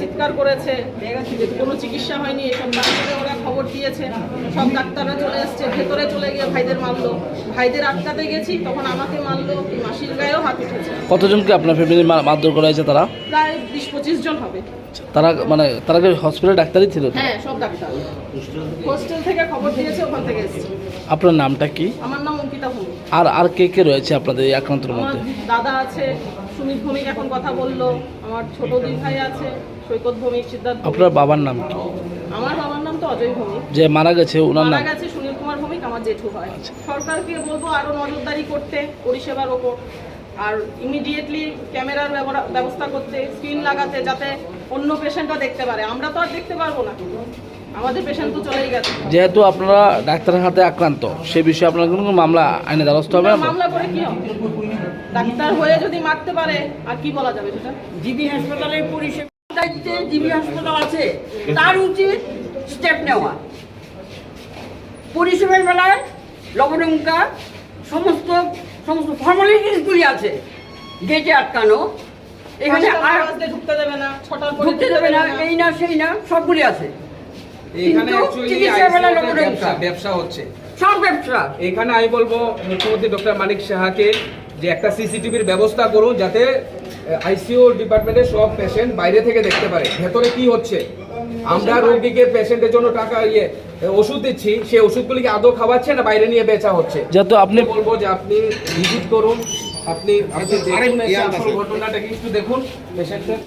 চিৎকার করেছে কোনো চিকিৎসা হয়নি এসব ডাক্তারে ওরা খবর দিয়েছে। সব ডাক্তাররা চলে এসছে ভেতরে চলে গিয়ে ভাইদের মারলো। ভাইদের আটকাতে গেছি তখন আমাকে মারলো মাসির গায়েও হাত উঠেছে। কতজনকে আপনার ফ্যামিলি মারধর করা হয়েছে তারা? প্রায় বিশ পঁচিশ জন হবে। তারা মানে তারা কি হসপিটালে ডাক্তারই ছিল হ্যাঁ সব ডাক্তার। হোস্টেল থেকে খবর দিয়েছে ওখান থেকে এসছে। আপনার নামটা কি? আমার নাম অঙ্কিতা আর আর কে কে রয়েছে আপনাদের এই আক্রান্তের মধ্যে? দাদা আছে সুমিত ভৌমিক এখন কথা বলল আমার ছোট দুই ভাই আছে সৈকত ভৌমিক সিদ্ধার্থ। আপনার বাবার নাম কি? আমার বাবার নাম তো অজয় ভৌমিক। যে মারা গেছে ওনার মারা নাম গেছে সুনীল কুমার ভৌমিক আমার জেঠু হয়। সরকারকে বলব আরও নজরদারি করতে পরিষেবার ওপর। আর ইমিডিয়েটলি ক্যামেরার ব্যবস্থা করতে স্ক্রিন লাগাতে যাতে অন্য পেশেন্টরা দেখতে পারে। আমরা তো আর দেখতে পারব না। আমাদের পেশেন্ট তো চলেই গেছে। যেহেতু আপনারা ডাক্তারের হাতে আক্রান্ত সে বিষয়ে আপনার কোনো কোনো মামলা আইনে দ্বারস্থ হবে মামলা করে কি হবে? ডাক্তার হয়ে যদি মারতে পারে আর কি বলা যাবে সেটা? জিবি হাসপাতালের পরিষেবা দায়িত্বে জিবি হাসপাতাল আছে। তার উচিত স্টেপ নেওয়া। পরিষেবার বেলায় লবণঙ্কা সমস্ত সমস্ত ফর্মালিটিসগুলি আছে। গেটে আটকানো এখানে আর ঢুকতে দেবে না ছটার ঢুকতে দেবে না এই না সেই না সবগুলি আছে। ব্যবসা হচ্ছে। সব ব্যবসা। এখানে আমি বলব মুখ্যমন্ত্রী ডক্টর মানিক সাহাকে যে একটা সিসিটিভির ব্যবস্থা করুন যাতে আইসিইউ ডিপার্টমেন্টের সব পেশেন্ট বাইরে থেকে দেখতে পারে। ভেতরে কি হচ্ছে? আমরা রোগীকে পেশেন্টের জন্য টাকা ইয়ে ওষুধ দিচ্ছি সেই ওষুধগুলিকে আদৌ খাওয়াচ্ছে না বাইরে নিয়ে বেচা হচ্ছে? যত আপনি বলব যে আপনি ভিজিট করুন আপনি ঘটনাটাকে একটু দেখুন পেশেন্টের